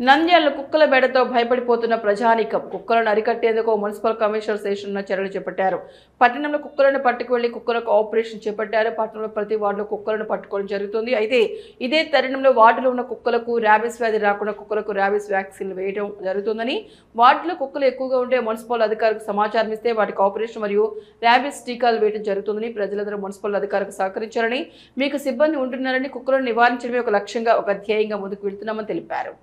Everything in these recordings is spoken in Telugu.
నంద్యాల కుక్కల బెడతో భయపడిపోతున్న ప్రజానీకం. కుక్కలను అరికట్టేందుకు మున్సిపల్ కమిషనర్ శేషన్న చర్యలు చేపట్టారు. పట్టణంలో కుక్కలను పట్టుకువెళ్ళి కుక్కలకు ఆపరేషన్ చేపట్టారు. పట్టణంలో ప్రతి వార్డులో కుక్కలను పట్టుకోవడం జరుగుతుంది. అయితే ఇదే తరుణంలో వార్డులో ఉన్న కుక్కలకు ర్యాబిస్ వ్యాధి రాకుండా కుక్కలకు ర్యాబిస్ వ్యాక్సిన్ వేయడం జరుగుతుందని వార్డులో కుక్కలు ఎక్కువగా ఉంటే మున్సిపల్ అధికారులకు సమాచారం ఇస్తే వాటికి ఆపరేషన్ మరియు ర్యాబిస్ టీకాలు వేయడం జరుగుతుందని ప్రజలందరూ మున్సిపల్ అధికారులకు సహకరించారని మీకు సిబ్బంది ఉంటున్నారని కుక్కలను నివారించడమే ఒక లక్ష్యంగా ఒక ధ్యేయంగా ముందుకు వెళ్తున్నామని తెలిపారు.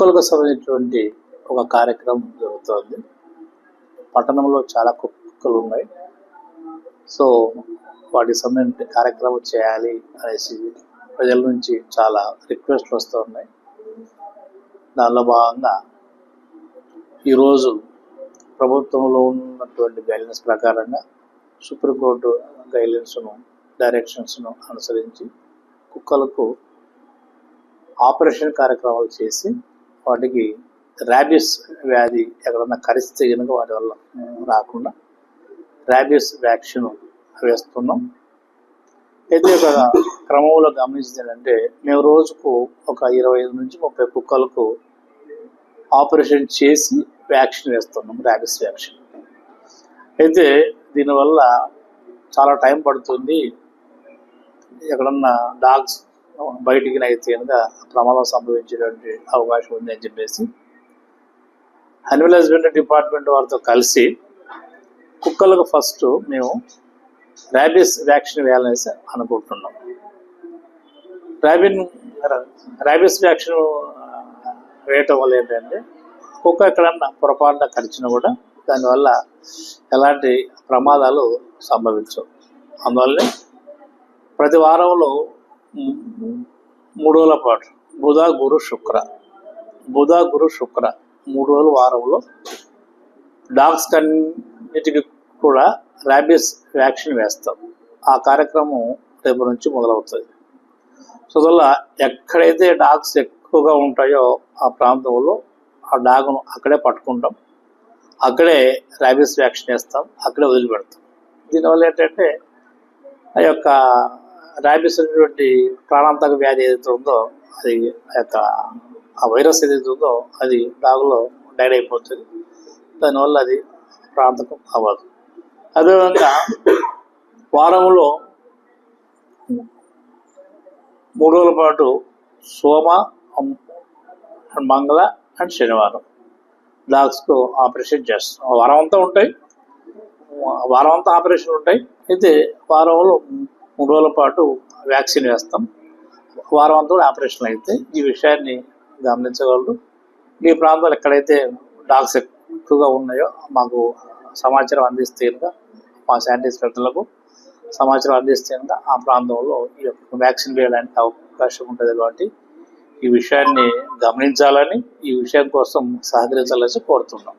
కుక్కలకు సంబంధించినటువంటి ఒక కార్యక్రమం జరుగుతోంది. పట్టణంలో చాలా కుక్కలు ఉన్నాయి సో వాటికి సంబంధించిన కార్యక్రమం చేయాలి అనేసి ప్రజల నుంచి చాలా రిక్వెస్ట్లు వస్తూ ఉన్నాయి దానిలో భాగంగా ఈరోజు ప్రభుత్వంలో ఉన్నటువంటి గైడ్లైన్స్ ప్రకారంగా సుప్రీంకోర్టు గైడ్లైన్స్ను డైరెక్షన్స్ను అనుసరించి కుక్కలకు ఆపరేషన్ కార్యక్రమాలు చేసి వాటికి ర్యాబిస్ వ్యాధి ఎక్కడన్నా కరిస్తే కనుక వాటి వల్ల రాకుండా ర్యాబిస్ వ్యాక్సిన్ వేస్తున్నాం. అయితే ఒక క్రమంలో గమనించిందంటే ఏంటంటే మేము రోజుకు ఒక ఇరవై ఐదు నుంచి ముప్పై కుక్కలకు ఆపరేషన్ చేసి వ్యాక్సిన్ వేస్తున్నాం ర్యాబిస్ వ్యాక్సిన్ అయితే దీనివల్ల చాలా టైం పడుతుంది. ఎక్కడన్నా డాగ్స్ బయటికి నైతేనగా ప్రమాదం సంభవించేటువంటి అవకాశం ఉంది అని చెప్పేసి అనిమల్ హస్బెండరీ డిపార్ట్మెంట్ వారితో కలిసి కుక్కలకు ఫస్ట్ మేము ర్యాబిస్ వ్యాక్సిన్ వేయాలనేసి అనుకుంటున్నాం. ర్యాబిన్ ర్యాబిస్ వ్యాక్సిన్ వేయటం వల్ల ఏంటంటే కుక్క ఎక్కడన్నా పొరపాటున కరిచినా కూడా దానివల్ల ఎలాంటి ప్రమాదాలు సంభవించవు. అందువల్లే ప్రతి వారంలో మూడు రోజుల పాటు. బుధ గురు శుక్ర. బుధ గురు శుక్ర. మూడు రోజుల వారంలో. డాగ్స్ కన్నిటికి కూడా ర్యాబిస్ వ్యాక్సిన్ వేస్తాం. ఆ కార్యక్రమం రేపు నుంచి మొదలవుతుంది. సో వల్ల ఎక్కడైతే డాగ్స్ ఎక్కువగా ఉంటాయో ఆ ప్రాంతంలో ఆ డాగ్ను అక్కడే పట్టుకుంటాం. అక్కడే ర్యాబిస్ వ్యాక్సిన్ వేస్తాం. అక్కడే వదిలిపెడతాం. దీనివల్ల ఏంటంటే ఆ యొక్క ర్యాబిస్ అనేటువంటి ప్రాణాంతక వ్యాధి ఏదైతే ఉందో అది ఆ యొక్క ఆ వైరస్ ఏదైతే ఉందో అది డాగులో డైడ్ అయిపోతుంది. దానివల్ల అది ప్రాంతకం అవ్వదు. అదేవిధంగా వారంలో మూడు రోజుల పాటు సోమ మంగళ అండ్ శనివారం డాగ్స్కు ఆపరేషన్ చేస్తాం వారం అంతా ఉంటాయి. వారం అంతా ఆపరేషన్ ఉంటాయి. అయితే వారంలో మూడు రోజుల పాటు వ్యాక్సిన్ వేస్తాం. వారం అంతా కూడా ఆపరేషన్ అయితే ఈ విషయాన్ని గమనించగలరు. మీ ప్రాంతాలు ఎక్కడైతే డాగ్స్ ఎక్కువగా ఉన్నాయో మాకు సమాచారం అందిస్తే మా శానిటైజర్లకు సమాచారం అందిస్తే ఆ ప్రాంతంలో ఈ యొక్క వ్యాక్సిన్ వేయడానికి అవకాశం ఉంటుంది కాబట్టి ఈ విషయాన్ని గమనించాలని ఈ విషయం కోసం సహకరించాలని కోరుతున్నాం.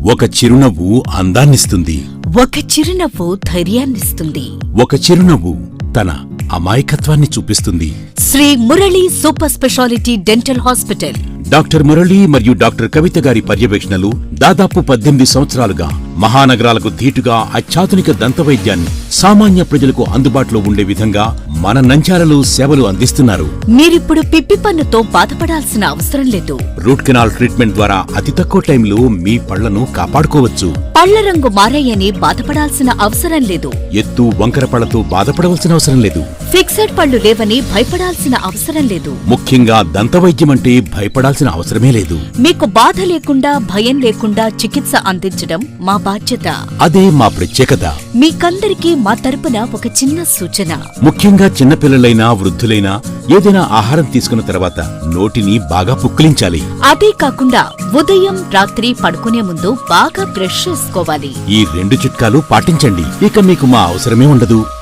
ఒక చిరునవ్వు అందాన్నిస్తుంది. ఒక చిరునవ్వు ధైర్యాన్నిస్తుంది. ఒక చిరునవ్వు తన అమాయకత్వాన్ని చూపిస్తుంది. Sri Murali super speciality dental hospital. Doctor Murali మరియు డాక్టర్ కవిత గారి పర్యవేక్షణలు దాదాపు పద్దెనిమిది సంవత్సరాలుగా మహానగరాలకు ధీటుగా అత్యాధునిక దంతవైద్యాన్ని సామాన్య ప్రజలకు అందుబాటులో ఉండే విధంగా మన నంచాలలో సేవలు అందిస్తున్నారు. మీరిప్పుడు పిప్పి పన్నుతో బాధపడాల్సిన అవసరం లేదు. రూట్ కెనాల్ ట్రీట్మెంట్ ద్వారా అతి తక్కువ టైంలో మీ పళ్ళను కాపాడుకోవచ్చు. పళ్ళ రంగు మారాయని బాధపడాల్సిన అవసరం లేదు. ఎత్తు వంకర పళ్ళతో బాధపడవలసిన అవసరం లేదు. ఫిక్సెడ్ పళ్ళు లేవని భయపడాల్సిన అవసరం లేదు. ముఖ్యంగా దంతవైద్యం అంటే భయపడాల్సిన అవసరమే లేదు. మీకు బాధ లేకుండా భయం లేకుండా చికిత్స అందించడం మా బాధ్యత. అదే మా ప్రత్యేకత. మీకందరికీ మా తరపున ఒక చిన్న సూచన. ముఖ్యంగా చిన్నపిల్లలైనా వృద్ధులైనా ఏదైనా ఆహారం తీసుకున్న తర్వాత నోటిని బాగా పుక్కిలించాలి. అదే కాకుండా ఉదయం రాత్రి పడుకునే ముందు బాగా బ్రష్ చేసుకోవాలి. ఈ రెండు చిట్కాలు పాటించండి. ఇక మీకు మా అవసరమే ఉండదు.